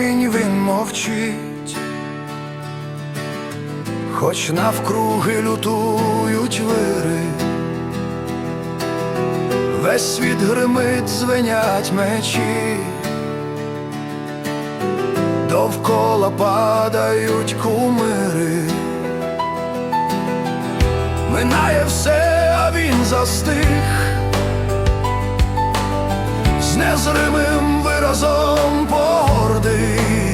камінь він мовчить, хоч навкруги лютують вири, весь світ гримить, звенять мечі, довкола падають кумири. Минає все, а він застиг. З незримим виразом гордий,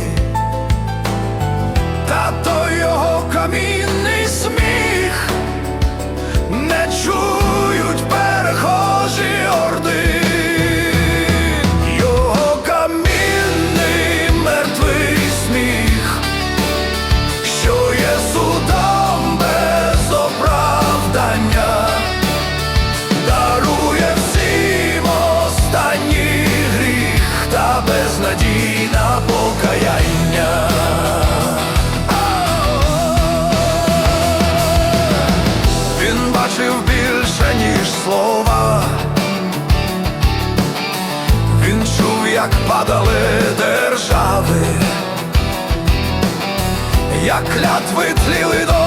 більше, ніж слова. Він чув, як падали держави, як клятви тліли до